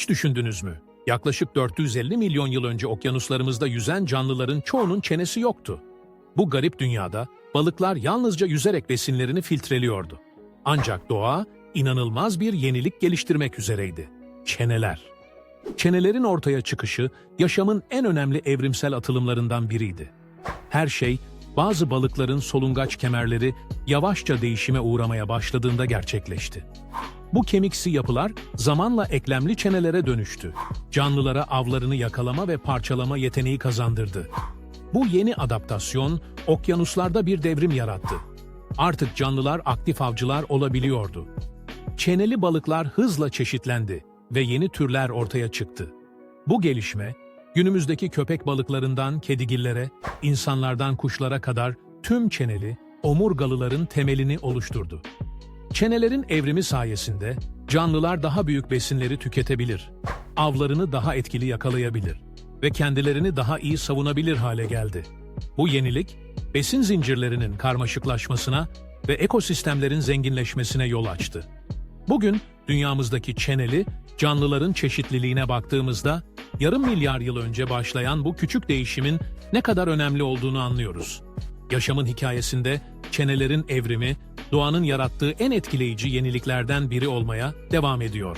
Hiç düşündünüz mü? Yaklaşık 450 milyon yıl önce okyanuslarımızda yüzen canlıların çoğunun çenesi yoktu. Bu garip dünyada balıklar yalnızca yüzerek besinlerini filtreliyordu. Ancak doğa inanılmaz bir yenilik geliştirmek üzereydi. Çeneler. Çenelerin ortaya çıkışı yaşamın en önemli evrimsel atılımlarından biriydi. Her şey bazı balıkların solungaç kemerleri yavaşça değişime uğramaya başladığında gerçekleşti. Bu kemiksi yapılar zamanla eklemli çenelere dönüştü. Canlılara avlarını yakalama ve parçalama yeteneği kazandırdı. Bu yeni adaptasyon okyanuslarda bir devrim yarattı. Artık canlılar aktif avcılar olabiliyordu. Çeneli balıklar hızla çeşitlendi ve yeni türler ortaya çıktı. Bu gelişme, günümüzdeki köpek balıklarından kedigillere, insanlardan kuşlara kadar tüm çeneli, omurgalıların temelini oluşturdu. Çenelerin evrimi sayesinde canlılar daha büyük besinleri tüketebilir, avlarını daha etkili yakalayabilir ve kendilerini daha iyi savunabilir hale geldi. Bu yenilik, besin zincirlerinin karmaşıklaşmasına ve ekosistemlerin zenginleşmesine yol açtı. Bugün dünyamızdaki çeneli canlıların çeşitliliğine baktığımızda yarım milyar yıl önce başlayan bu küçük değişimin ne kadar önemli olduğunu anlıyoruz. Yaşamın hikayesinde çenelerin evrimi doğanın yarattığı en etkileyici yeniliklerden biri olmaya devam ediyor.